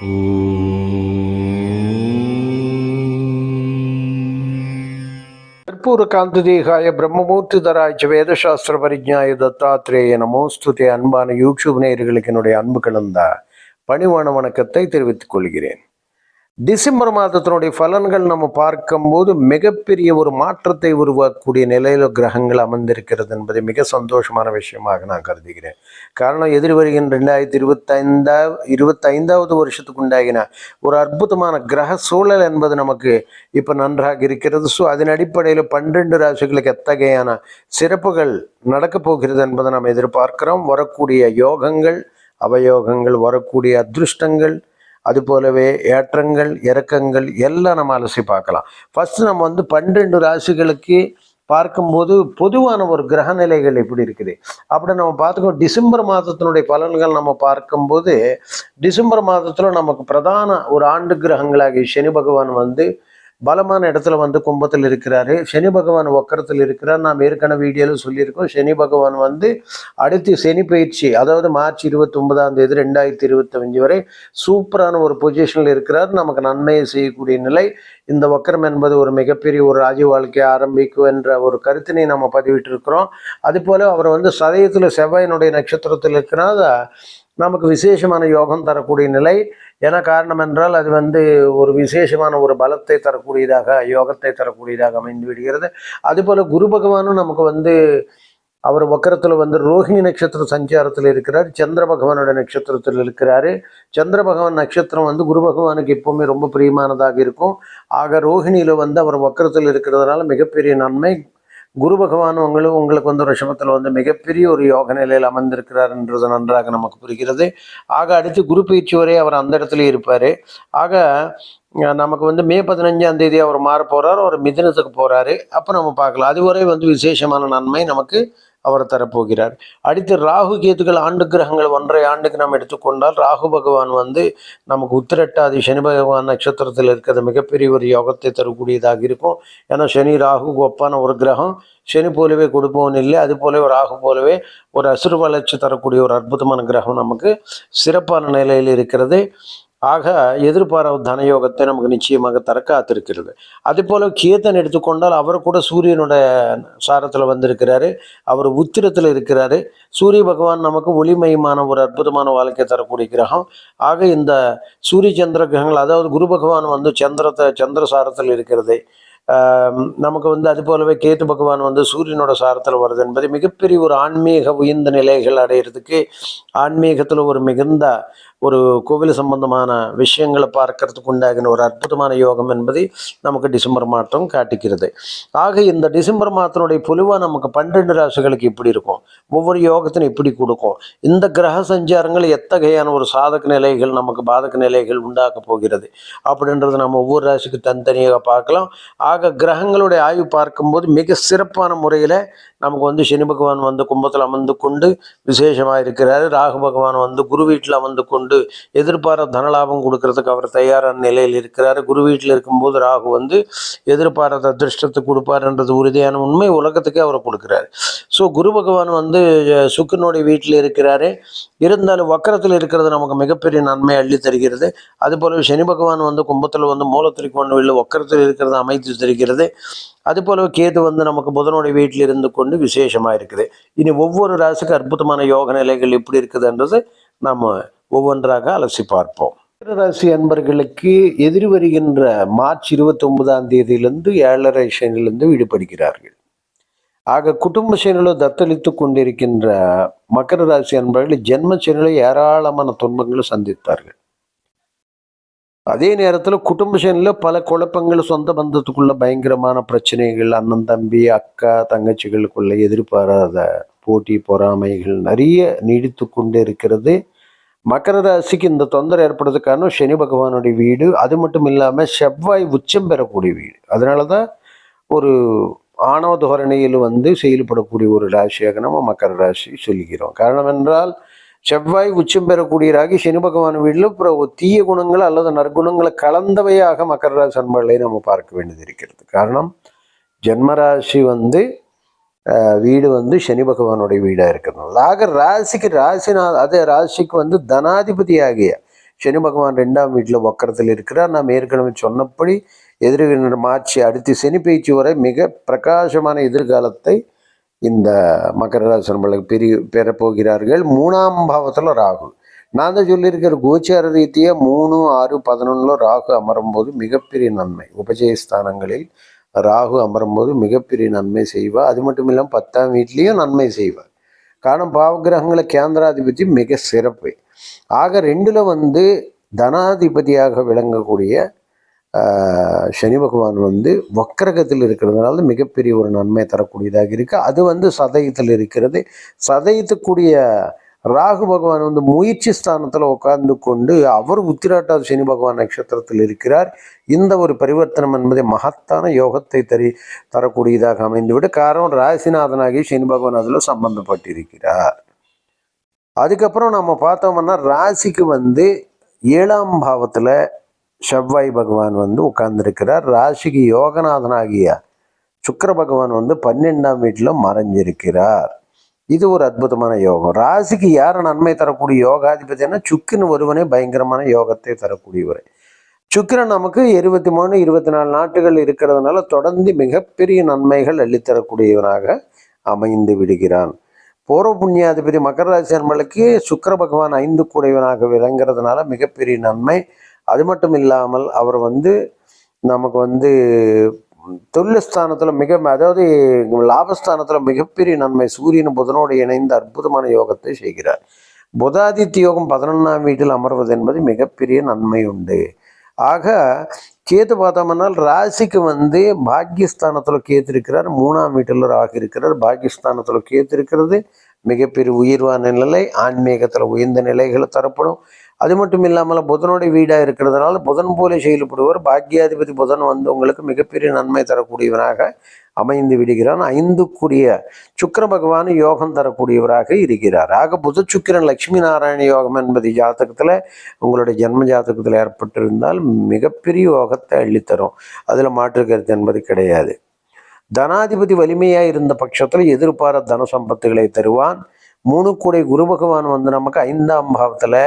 கற்பூரகாந்ததேகாய பிரம்மமூர்த்திதராய்ச்சி வேதசாஸ்திர பரிஜாய தத்தாத்திரேய நமோஸ்துதே அன்பான யூடியூப் நேயர்களுக்கு என்னுடைய அன்பு கலந்த பணிவான வணக்கத்தை தெரிவித்துக் கொள்கிறேன். டிசம்பர் மாதத்தினுடைய பலன்கள் நம்ம பார்க்கும்போது மிகப்பெரிய ஒரு மாற்றத்தை உருவாக்கக்கூடிய நிலையில் கிரகங்கள் அமர்ந்திருக்கிறது என்பதை மிக சந்தோஷமான விஷயமாக நான் கருதுகிறேன். காரணம் எதிர் வருகின்ற ரெண்டாயிரத்தி இருபத்தைந்தா இருபத்தைந்தாவது வருஷத்துக்கு உண்டாகின ஒரு அற்புதமான கிரக சூழல் என்பது நமக்கு இப்போ நன்றாக இருக்கிறது. ஸோ அதன் அடிப்படையில் பன்னிரெண்டு ராசிகளுக்கு எத்தகையான சிறப்புகள் நடக்கப் போகிறது என்பதை நாம் எதிர்பார்க்கிறோம். வரக்கூடிய யோகங்கள் அவயோகங்கள் வரக்கூடிய அதிருஷ்டங்கள் அது போலவே ஏற்றங்கள் இறக்கங்கள் எல்லாம் நம்ம அலசி பார்க்கலாம். ஃபர்ஸ்ட் நம்ம வந்து பன்னெண்டு ராசிகளுக்கு பார்க்கும்போது பொதுவான ஒரு கிரக நிலைகள் எப்படி இருக்குது? அப்படி நம்ம பார்த்துக்கோ டிசம்பர் மாதத்தினுடைய பலன்கள் நம்ம பார்க்கும்போது டிசம்பர் மாதத்தில் நமக்கு பிரதான ஒரு ஆண்டு கிரகங்களாகிய சனி பகவான் வந்து பலமான இடத்துல வந்து கும்பத்தில் இருக்கிறாரு. சனி பகவான் ஒக்கரத்தில் இருக்கிறார். நாம் ஏற்கனவே வீடியோவில் சொல்லியிருக்கோம். சனி பகவான் வந்து அடுத்து சனி பயிற்சி அதாவது மார்ச் இருபத்தி ஒன்பதாம் தேதி ரெண்டாயிரத்தி இருபத்தஞ்சு வரை சூப்பரான ஒரு பொசிஷனில் இருக்கிறார். நமக்கு நன்மையை செய்யக்கூடிய நிலை. இந்த வக்கரம் என்பது ஒரு மிகப்பெரிய ஒரு ராஜ வாழ்க்கையை ஆரம்பிக்கும் என்ற ஒரு கருத்தினை நம்ம பதிவிட்டிருக்கிறோம். அதுபோல் அவர் வந்து சதயத்தில் செவ்வாயினுடைய நட்சத்திரத்தில் இருக்கிறனால நமக்கு விசேஷமான யோகம் தரக்கூடிய நிலை. என காரணம் என்றால் அது வந்து ஒரு விசேஷமான ஒரு பலத்தை தரக்கூடியதாக யோகத்தை தரக்கூடியதாக அமைந்து விடுகிறது. அதுபோல் குரு பகவானும் நமக்கு வந்து அவர் வக்கரத்தில் வந்து ரோஹிணி நட்சத்திர சஞ்சாரத்தில் இருக்கிறார். சந்திர பகவானோட நட்சத்திரத்தில் இருக்கிறார். சந்திர பகவான் நட்சத்திரம் வந்து குரு பகவானுக்கு எப்போவுமே ரொம்ப பிரியமானதாக இருக்கும். ஆக ரோஹிணியில் வந்து அவர் வக்கரத்தில் இருக்கிறதுனால மிகப்பெரிய நன்மை குரு பகவான் உங்களுக்கு உங்களுக்கு வந்து ரிஷபத்தில் வந்து மிகப்பெரிய ஒரு யோக நிலையில் அமர்ந்திருக்கிறார் என்றது நன்றாக நமக்கு புரிகிறது. ஆக அடுத்து குரு பயிற்சி வரை அவர் அந்த இடத்துல இருப்பார். ஆக நமக்கு வந்து மே பதினஞ்சாம் தேதி அவர் மாற போகிறார் அவர் மிதினத்துக்கு போகிறாரு அப்போ நம்ம பார்க்கலாம். அதுவரை வந்து விசேஷமான நன்மை நமக்கு அவர் தரப்போகிறார். அடுத்து ராகு கேத்துக்கள் ஆண்டு கிரகங்கள் ஒன்றரை ஆண்டுக்கு நாம் எடுத்துக்கொண்டால் ராகு பகவான் வந்து நமக்கு உத்திரட்டாதி சனி பகவான் நட்சத்திரத்தில் இருக்கிறது. மிகப்பெரிய ஒரு யோகத்தை தரக்கூடியதாக இருக்கும். ஏன்னா சனி ராகு ஒப்பான ஒரு கிரகம். சனி போலவே கொடுப்பவன் இல்லை அது போலவே ராகு போலவே ஒரு அசுர வளர்ச்சி தரக்கூடிய ஒரு அற்புதமான கிரகம் நமக்கு சிறப்பான நிலையில் இருக்கிறது. ஆக எதிர்பாராத தனயோகத்தை நமக்கு நிச்சயமாக தர காத்திருக்கிறது. அதே போல் கேத்தன் எடுத்துக்கொண்டால் அவர் கூட சூரியனோட சாரத்தில் வந்திருக்கிறாரு. அவர் உத்திரத்தில் இருக்கிறாரு. சூரிய பகவான் நமக்கு ஒளிமயமான ஒரு அற்புதமான வாழ்க்கை தரக்கூடிய கிரகம். ஆக இந்த சூரிய சந்திர கிரகங்கள் அதாவது குரு பகவான் வந்து சந்திரத்தை சந்திர சாரத்தில் இருக்கிறது. நமக்கு வந்து அது போலவே கேத்து பகவான் வந்து சூரியனோட சாரத்தில் வருது என்பது மிகப்பெரிய ஒரு ஆன்மீக உயர்ந்த நிலைகள் அடையிறதுக்கு ஆன்மீகத்தில் ஒரு மிகுந்த ஒரு கோவில் சம்பந்தமான விஷயங்களை பார்க்கறதுக்கு உண்டாகின ஒரு அற்புதமான யோகம் என்பதை நமக்கு டிசம்பர் மாதம் காட்டுகிறது ஆக இந்த டிசம்பர் மாதத்தினுடைய பொலிவாக நமக்கு பன்னெண்டு ராசிகளுக்கு இப்படி இருக்கும். ஒவ்வொரு யோகத்திനും இப்படி கொடுக்கும். இந்த கிரக சஞ்சாரங்கள் எத்தகையான ஒரு சாதக நிலைகள் நமக்கு பாதக நிலைகள் உண்டாக்க போகிறது அப்படின்றது நம்ம ஒவ்வொரு ராசிக்கு தனித்தனியாக பார்க்கலாம். ஆக கிரகங்களுடைய ஆய்வு பார்க்கும்போது மிக சிறப்பான முறையில் நமக்கு வந்து சனி பகவான் வந்து கும்பத்தில் அமர்ந்து கொண்டு விசேஷமாக இருக்கிறாரு. ராகு பகவான் வந்து குரு வீட்டில் அமர்ந்து கொண்டு எதிர்பார தனலாபம் கொடுக்கறதுக்கு அவர் தயாரான நிலையில் இருக்கிறாரு. குரு வீட்டில் இருக்கும்போது ராகு வந்து எதிர்பாராத அதிர்ஷ்டத்தை கொடுப்பாருன்றது உறுதியான உண்மை உலகத்துக்கே அவர் கொடுக்குறாரு. ஸோ குரு பகவான் வந்து சுக்கனுடைய வீட்டில் இருக்கிறாரு. இருந்தாலும் வக்கரத்தில் இருக்கிறது நமக்கு மிகப்பெரிய நன்மை அள்ளி தருகிறது. அதுபோல சனி பகவான் வந்து கும்பத்தில் வந்து மூலத்திரிக்கோண வீட்டில் வக்கரத்தில் இருக்கிறது அமைத்து தருகிறது. அதுபோல கேது வந்து நமக்கு புதனுடைய வீட்டில் இருந்து கொண்டு விசேஷமாக இருக்குது. இனி ஒவ்வொரு ராசிக்கு அற்புதமான யோக நிலைகள் எப்படி இருக்குதுன்றது நம்ம ஒவ்வொன்றாக அலசி பார்ப்போம். ராசி அன்பர்களுக்கு எதிர் வருகின்ற மார்ச் இருபத்தி ஒன்பதாம் தேதியிலிருந்து ஏழரை சனிலிருந்து விடுபடுகிறார்கள். ஆக குடும்ப சனியில தத்தளித்து கொண்டிருக்கின்ற மக்கர ராசி அன்பர்கள் ஜென்ம சனியில ஏராளமான துன்பங்களை சந்தித்தார்கள். அதே நேரத்தில் குடும்ப சனியில் பல குழப்பங்கள் சொந்த பந்தத்துக்குள்ள பயங்கரமான பிரச்சனைகள் அண்ணன் தம்பி அக்கா தங்கச்சிகளுக்குள்ள எதிர்பாராத போட்டி பொறாமைகள் நிறைய நீடித்து கொண்டே இருக்கிறது. மகர ராசிக்கு இந்த தொந்தரவு ஏற்படுறதுக்கான சனி பகவானுடைய வீடு. அது மட்டும் இல்லாமல் செவ்வாய் உச்சம் பெறக்கூடிய வீடு. அதனால தான் ஒரு ஆணவ தோரணையில் வந்து செயல்படக்கூடிய ஒரு ராசியாக நம்ம மக்கர ராசி சொல்கிறோம். காரணம் என்றால் செவ்வாய் உச்சம் பெறக்கூடிய ராகி சனி பகவான் வீட்டில் அப்புறம் தீய குணங்கள் அல்லது நற்குணங்களை கலந்தவையாக மகர ராசி அன்பர்களை நம்ம பார்க்க வேண்டியது இருக்கிறது. காரணம் ஜென்மராசி வந்து வீடு வந்து சனி பகவானுடைய வீடாக இருக்கிறதுனால. ஆக ராசிக்கு ராசினா அதே ராசிக்கு வந்து தனாதிபதி ஆகிய சனி பகவான் ரெண்டாம் வீட்டில் வக்கரத்தில் இருக்கிறார். நாம் ஏற்கனவே சொன்னபடி எதிர்கின்ற மார்ச் அடுத்து சனி பயிற்சி வரை மிக பிரகாசமான எதிர்காலத்தை இந்த மகர ராசனங்களுக்கு நம்மளுக்கு பெரிய பெறப்போகிறார்கள். மூணாம் பாவத்தில் ராகு. நான் தான் சொல்லியிருக்கிற கோச்சார ரீதியாக மூணு ஆறு பதினொன்றில் ராகு அமரும்போது மிகப்பெரிய நன்மை. உபஜயஸ்தானங்களில் ராகு அமரும்போது மிகப்பெரிய நன்மை செய்வார். அது மட்டும் இல்லாமல் பத்தாம் வீட்லேயும் நன்மை செய்வார். காரணம் பாவகிரகங்களை கேந்திராதிபதி மிக சிறப்பு. ஆக ரெண்டில் வந்து தனாதிபதியாக விளங்கக்கூடிய சனி பகவான் வந்து வக்கரகத்தில் இருக்கிறதுனால மிகப்பெரிய ஒரு நன்மை தரக்கூடியதாக இருக்குது அது வந்து சதயத்தில் இருக்கிறது. சதயத்துக்குரிய ராகு பகவான் வந்து முயற்சி ஸ்தானத்தில் உட்கார்ந்து கொண்டு அவர் உத்திராட்டாத சனி பகவான் நட்சத்திரத்தில் இருக்கிறார். இந்த ஒரு பரிவர்த்தனம் என்பதை மகத்தான யோகத்தை தரி தரக்கூடியதாக அமைந்துவிட்டு காரணம் ராசிநாதனாகி சனி பகவான் அதில் சம்பந்தப்பட்டிருக்கிறார். அதுக்கப்புறம் நம்ம பார்த்தோம்னா ராசிக்கு வந்து ஏழாம் பாவத்தில் செவ்வாய் பகவான் வந்து உட்கார்ந்துருக்கிறார். ராசிக்கு யோகநாதனாகிய சுக்கர பகவான் வந்து பன்னெண்டாம் வீட்டில் மறைஞ்சிருக்கிறார். இது ஒரு அற்புதமான யோகம். ராசிக்கு யார் நன்மை தரக்கூடிய யோகாதிபதினா சுக்குன்னு ஒருவனே பயங்கரமான யோகத்தை தரக்கூடியவர். சுக்கிரன் நமக்கு இருபத்தி மூணு இருபத்தி நாலு நாட்டுகள் இருக்கிறதுனால தொடர்ந்து மிகப்பெரிய நன்மைகள் அள்ளித்தரக்கூடியவனாக அமைந்து விடுகிறான். பூர்வ புண்ணியாதிபதி மகர ராசி அன்பர்களுக்கு சுக்கர பகவான் ஐந்து கூடையவனாக விளங்குறதுனால மிகப்பெரிய நன்மை. அது மட்டும் இல்லாமல் அவர் வந்து நமக்கு வந்து தொழில் ஸ்தானத்தில் மிக அதாவது லாபஸ்தானத்தில் மிகப்பெரிய நன்மை. சூரியன் புதனோடு இணைந்து அற்புதமான யோகத்தை செய்கிறார். புதாதித்ய யோகம் பதினொன்றாம் வீட்டில் அமர்வது என்பது மிகப்பெரிய நன்மை உண்டு. ஆக கேத்து பார்த்தோம்னால் ராசிக்கு வந்து பாக்கியஸ்தானத்தில் கேத்து இருக்கிறார் மூணாம் வீட்டில் ராகு இருக்கிறார். பாக்கியஸ்தானத்தில் கேத்து இருக்கிறது மிகப்பெரிய உயிர்வான நிலை ஆன்மீகத்தில் உயர்ந்த நிலைகள் தரப்படும். அது மட்டும் இல்லாமல் புதனுடைய வீடாக இருக்கிறதுனால புதன் போல செயல்படுவர் பாக்கியாதிபதி புதன் வந்து உங்களுக்கு மிகப்பெரிய நன்மை தரக்கூடியவனாக அமைந்து விடுகிறான் ஐந்துக்குரிய சுக்கர பகவான் யோகம் தரக்கூடியவராக இருக்கிறார். ஆக புத சுக்கிரன் லட்சுமி நாராயண யோகம் என்பது ஜாதகத்தில் உங்களுடைய ஜென்ம ஜாதகத்தில் ஏற்பட்டிருந்தால் மிகப்பெரிய யோகத்தை அள்ளித்தரும். அதில் மாற்று கருத்து என்பது கிடையாது. தனாதிபதி வலிமையாக இருந்த பட்சத்தில் எதிர்பாராத தன சம்பத்துகளை தருவான். மூணு கூடை குரு பகவான் வந்து நமக்கு ஐந்தாம் பாவத்தில்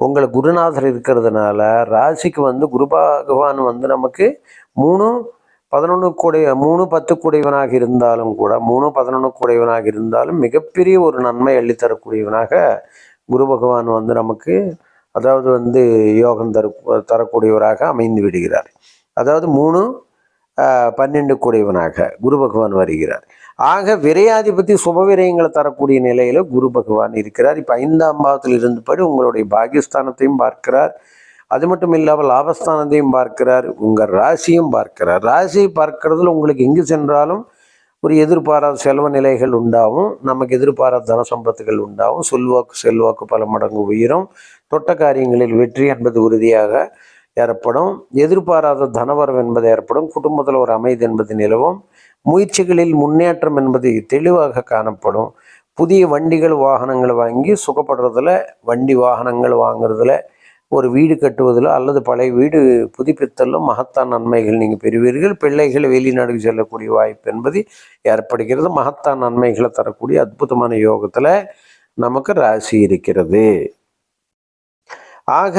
உங்களை குருநாதர் இருக்கிறதுனால ராசிக்கு வந்து குரு பகவான் வந்து நமக்கு மூணு பதினொன்று கூடை மூணு பத்து கூடையவனாக இருந்தாலும் கூட மூணு பதினொன்று கூடையவனாக இருந்தாலும் மிகப்பெரிய ஒரு நன்மை அள்ளித்தரக்கூடியவனாக குரு பகவான் வந்து நமக்கு அதாவது வந்து யோகம் தர தரக்கூடியவராக அமைந்து விடுகிறார். அதாவது மூணு பன்னெண்டு கூடையவனாக குரு பகவான் வருகிறார். ஆக விரையாதிபதி சுபவிரயங்களை தரக்கூடிய நிலையில குரு பகவான் இருக்கிறார். இப்போ ஐந்தாம் பாவத்தில் இருந்தபடி உங்களுடைய பாகியஸ்தானத்தையும் பார்க்கிறார். அது மட்டும் இல்லாமல் லாபஸ்தானத்தையும் பார்க்கிறார். உங்கள் ராசியும் பார்க்கிறார். ராசியை பார்க்கறதுல உங்களுக்கு எங்கு சென்றாலும் ஒரு எதிர்பாராத செலவு நிலைகள் உண்டாகும் நமக்கு எதிர்பாராத தன சம்பத்துகள் உண்டாகும் செல்வாக்கு செல்வாக்கு பல மடங்கு உயரும். தொட்ட காரியங்களில் வெற்றி என்பது உறுதியாக ஏற்படும். எதிர்பாராத தனவரவு என்பது ஏற்படும். குடும்பத்தில் ஒரு அமைதி என்பது நிலவும். முயற்சிகளில் முன்னேற்றம் என்பது தெளிவாக காணப்படும். புதிய வண்டிகள் வாகனங்கள் வாங்கி சுகப்படுறதுல வண்டி வாகனங்கள் வாங்குறதுல ஒரு வீடு கட்டுவதிலோ அல்லது பழைய வீடு புதுப்பித்தலும் மகத்தான் நன்மைகள் நீங்கள் பெறுவீர்கள். பிள்ளைகள் வெளிநாடுக்கு செல்லக்கூடிய வாய்ப்பு என்பது ஏற்படுகிறது. மகத்தான் நன்மைகளை தரக்கூடிய அற்புதமான யோகத்தில் நமக்கு ராசி இருக்கிறது. ஆக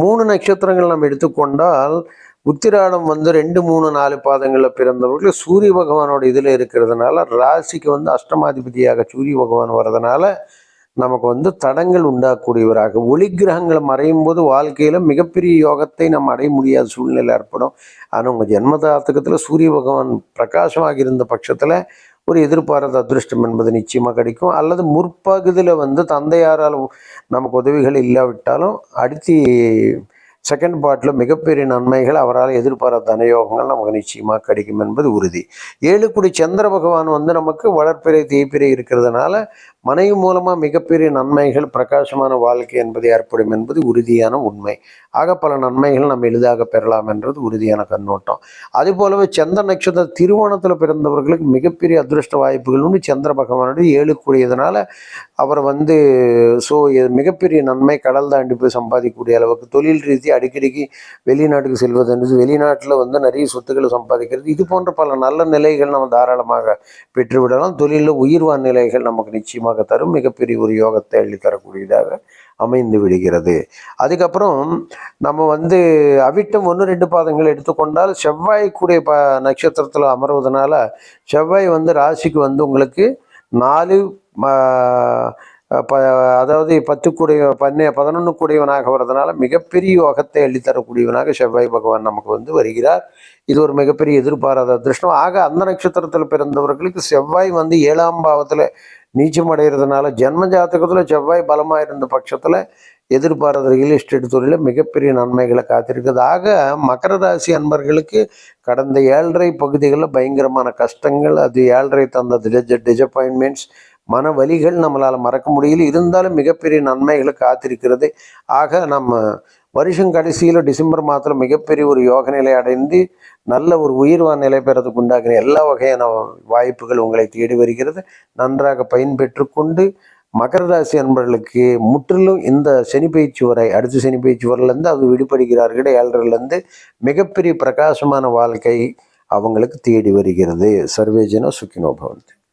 மூணு நட்சத்திரங்கள் நம்ம எடுத்துக்கொண்டால் உத்திராடம் வந்து ரெண்டு மூணு நாலு பாதங்களில் பிறந்தவர்கள் சூரிய பகவானோட இதில் இருக்கிறதுனால ராசிக்கு வந்து அஷ்டமாதிபதியாக சூரிய பகவான் வர்றதுனால நமக்கு வந்து தடங்கள் உண்டாகக்கூடியவராக. ஒளி கிரகங்கள் மறையும் போது வாழ்க்கையில் மிகப்பெரிய யோகத்தை நம்ம அடைய முடியாத சூழ்நிலை ஏற்படும். ஆனால் உங்கள் ஜென்மதாத்தகத்தில் சூரிய பகவான் பிரகாசமாக இருந்த பட்சத்தில் ஒரு எதிர்பாராத அதிருஷ்டம் என்பது நிச்சயமாக கிடைக்கும். அல்லது முற்பகுதியில் வந்து தந்தையாரால் நமக்கு உதவிகள் இல்லாவிட்டாலும் அடுத்து செகண்ட் பார்ட்டில் மிகப்பெரிய நன்மைகள் அவரால் எதிர்பாராத அனுயோகங்கள் நமக்கு நிச்சயமாக கிடைக்கும் என்பது உறுதி. ஏழுக்குடி சந்திர பகவான் வந்து நமக்கு வளர்ப்பிறை தீப்பிறை இருக்கிறதுனால மனைவி மூலமாக மிகப்பெரிய நன்மைகள் பிரகாசமான வாழ்க்கை என்பது ஏற்படும் என்பது உறுதியான உண்மை. ஆக பல நன்மைகள் நம்ம எளிதாக பெறலாம் என்றது உறுதியான கண்ணோட்டம். அதே போலவே சந்திர நட்சத்திர திருவோணத்தில் பிறந்தவர்களுக்கு மிகப்பெரிய அதிருஷ்ட வாய்ப்புகள் உண்டு. சந்திர பகவானுடைய ஏழுக்கூடியதுனால அவர் வந்து ஸோ மிகப்பெரிய நன்மை கடல் தாண்டி போய் சம்பாதிக்கக்கூடிய அளவுக்கு தொழில் ரீதியாக அடிக்கடிக்கு வெளிநாட்டுக்கு செல்வது என்பது வெளிநாட்டில் வந்து நிறைய சொத்துக்களை சம்பாதிக்கிறது இது போன்ற பல நல்ல நிலைகள் நம்ம தாராளமாக பெற்றுவிடலாம். தொழிலில் உயிர்வான் நிலைகள் நமக்கு நிச்சயமாக தரும். மிகப்பெரிய ஒரு யோகத்தை அள்ளித்தரக்கூடியதாக அமைந்து விடுகிறது. அதுக்கப்புறம் நம்ம வந்து அவிட்டம் ஒன்று ரெண்டு பாதங்கள் எடுத்துக்கொண்டால் செவ்வாய் கூடிய ப நட்சத்திரத்தில் அமர்வதனால செவ்வாய் வந்து ராசிக்கு வந்து உங்களுக்கு நாலு ப அதாவது பத்து கூடிய பன்னெ பதினொன்று கூடியவனாக வர்றதுனால மிகப்பெரிய யோகத்தை அள்ளித்தரக்கூடியவனாக செவ்வாய் பகவான் நமக்கு வந்து வருகிறார். இது ஒரு மிகப்பெரிய எதிர்பாராத அதிருஷ்டம். ஆக அந்த நட்சத்திரத்தில் பிறந்தவர்களுக்கு செவ்வாய் வந்து ஏழாம் பாவத்தில் நீச்சம் அடைகிறதுனால ஜென்ம ஜாதகத்தில் செவ்வாய் பலமாக இருந்த பட்சத்தில் எதிர்பாராத ரியல் எஸ்டேட் தொழிலில் மிகப்பெரிய நன்மைகளை காத்திருக்குது. ஆக மகர ராசி அன்பர்களுக்கு கடந்த ஏழரை பகுதிகளில் பயங்கரமான கஷ்டங்கள் அது ஏழரை தந்த டிஜ டிசப்பாயின்மெண்ட்ஸ் மன வலிகள் நம்மளால் மறக்க முடியல. இருந்தாலும் மிகப்பெரிய நன்மைகளை காத்திருக்கிறது. ஆக நம்ம வருஷம் கடைசியில் டிசம்பர் மாதத்தில் மிகப்பெரிய ஒரு யோக நிலை அடைந்து நல்ல ஒரு உயிர்வான் நிலை பெறதுக்கு உண்டாகிற எல்லா வகையான வாய்ப்புகள் உங்களை தேடி வருகிறது. நன்றாக பயன்பெற்று கொண்டு மகர ராசி அன்பர்களுக்கு முற்றிலும் இந்த சனி பயிற்சி வரை அடுத்த சனி பயிற்சி வரலேருந்து அது விடுபடுகிறார்கள். ஏழரைலேருந்து மிகப்பெரிய பிரகாசமான வாழ்க்கை அவங்களுக்கு தேடி வருகிறது. சர்வேஜன சுக்கினோ பவந்தி.